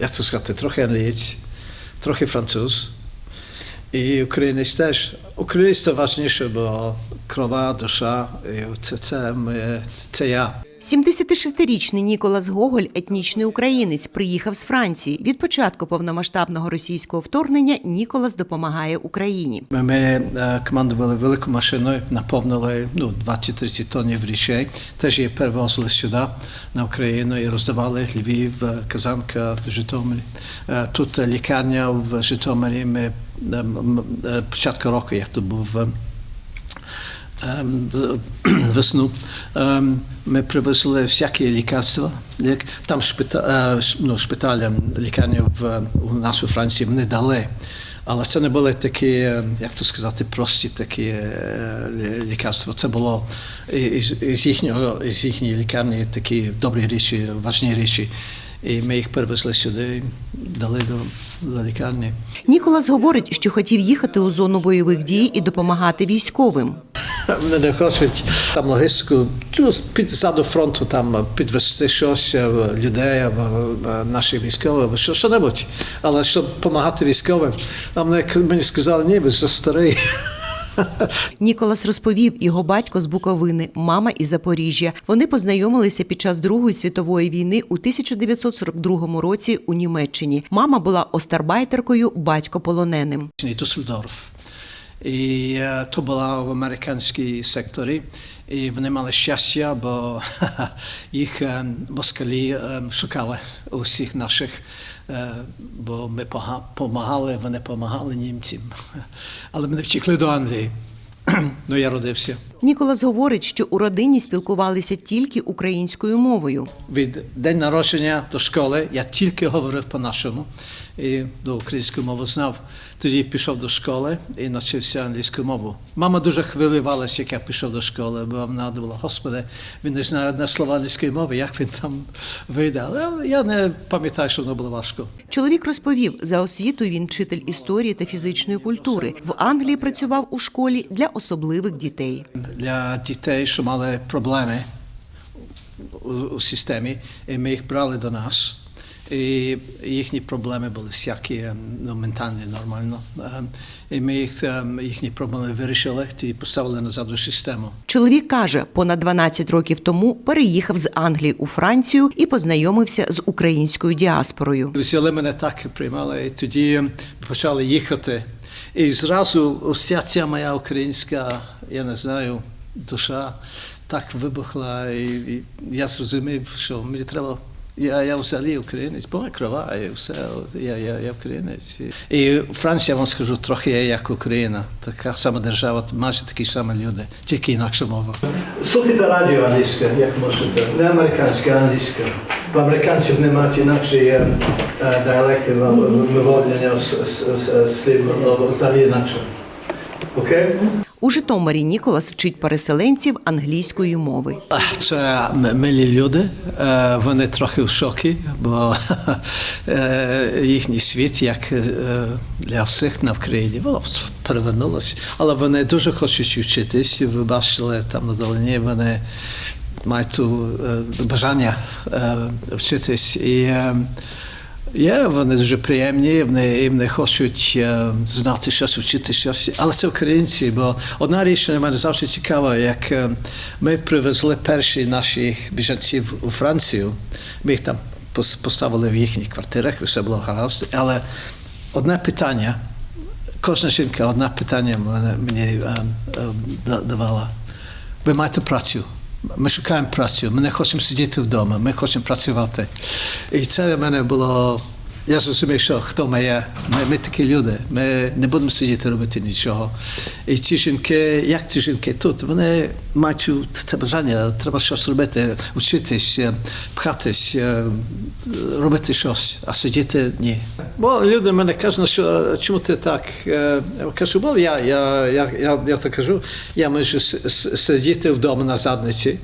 як це сказати, трохи англієць, трохи француз. І українець теж. Українець це важніше, бо крова, душа, і це, це, ми, це я. 76-річний Ніколас Гоголь, етнічний українець, приїхав з Франції. Від початку повномасштабного російського вторгнення Ніколас допомагає Україні. Ми, е, командували великою машиною, наповнили ну, 20-30 тонн речей. Теж її перевозили сюди, на Україну, і роздавали Львів, е, Казанка, Житомир. Е, Тут лікарня в Житомирі. Ми початку року, як то був. Ем, весну ем, ми привезли всякі лікарства. Там шпита, е, ну, шпиталям лікарню в, у нас у Франції вони дали. Але це не були такі, е, як то сказати, прості такі е, лікарства. Це було із, їхнього, із їхньої лікарні такі добрі речі, важні речі. І ми їх перевезли сюди, дали до, до лікарні. Ніколас говорить, що хотів їхати у зону бойових дій і допомагати військовим. Вони не хочуть там логістику під ззаду фронту там підвести щось е, людей або е, наші військові, або що, що-небудь. Але щоб допомагати військовим, а мені, мені сказали, ні, ви старий. Ніколас розповів, його батько з Буковини, мама із Запоріжжя. Вони познайомилися під час Другої світової війни у 1942 році у Німеччині. Мама була остарбайтеркою, батько полоненим. І Дюссельдорф. І е, то була в американській секторі. І вони мали щастя, бо їх е, москалі е, шукали усіх наших, бо ми допомагали, вони допомагали німцям. Але мене втікли до Англії. Ну, я родився. Ніколас говорить, що у родині спілкувалися тільки українською мовою. Від день народження до школи я тільки говорив по-нашому і до української мови знав. Тоді пішов до школи і навчився англійську мову. Мама дуже хвилювалася, як я пішов до школи, бо вона думала, господи, він не знає одне слово англійської мови, як він там вийде. Але я не пам'ятаю, що воно було важко. Чоловік розповів, за освітою він вчитель історії та фізичної культури. В Англії працював у школі для особливих дітей. Для дітей, що мали проблеми у, у системі, і ми їх брали до нас. І їхні проблеми були всякі ем, ну, ментальні, нормально. Ем, І ми їх, ем, їхні проблеми вирішили і поставили назад у систему. Чоловік каже, понад 12 років тому переїхав з Англії у Францію і познайомився з українською діаспорою. Взяли мене так, приймали, і тоді почали їхати. І зразу вся ця моя українська, я не знаю, душа так вибухла, і, і я зрозумів, що мені треба. Я, я взагалі українець, моя крова, і все, я, я, я українець. І, Франція, я вам скажу, трохи є як Україна, така сама держава, майже такі самі люди, тільки інакша мова. Слухайте радіо англійське, як можете, не американське, англійське. В американців не мають інакші е, е, діалекти виводення слів, ну, взагалі інакше. Окей? У Житомирі Ніколас вчить переселенців англійської мови. Це милі люди, е, вони трохи в шокі, бо е, їхній світ, як е, для всіх на воно перевернулося. Але вони дуже хочуть вчитись. Ви бачили там на долині, вони мають ту е, бажання е, вчитись. І е, Є, вони дуже приємні, вони, і вони хочуть е, знати щось, вчити щось. Але це українці, бо одна річ, що мене завжди цікава, як е, ми привезли перші наших біженців у Францію, ми їх там поставили в їхніх квартирах, все було гаразд. Але одне питання, кожна жінка одне питання мені е, давала. Ви маєте працю. Ми шукаємо працю, ми не хочемо сидіти вдома, ми хочемо працювати. І це в мене було. Я зрозумів, що хто ми є. Ми, ми такі люди, ми не будемо сидіти робити нічого. І ці жінки, як ці жінки тут, вони мають це бажання, треба щось робити, вчитись, пхатись, робити щось, а сидіти ні. Бо люди мене кажуть, що чому ти так? Я кажу, бо я, я, я, я, я так кажу, я можу сидіти вдома на задниці,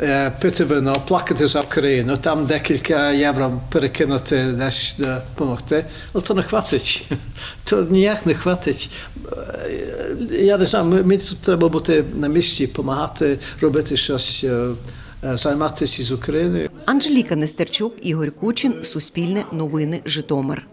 е, пити вино, плакати за Україну, там декілька євро перекинути десь допомогти, але то не хватить. То ніяк не хватить. Я не знаю, ми- мені тут треба бути на місці, допомагати, робити щось, займатися з Україною. Анжеліка Нестерчук, Ігор Кучин, Суспільне новини, Житомир.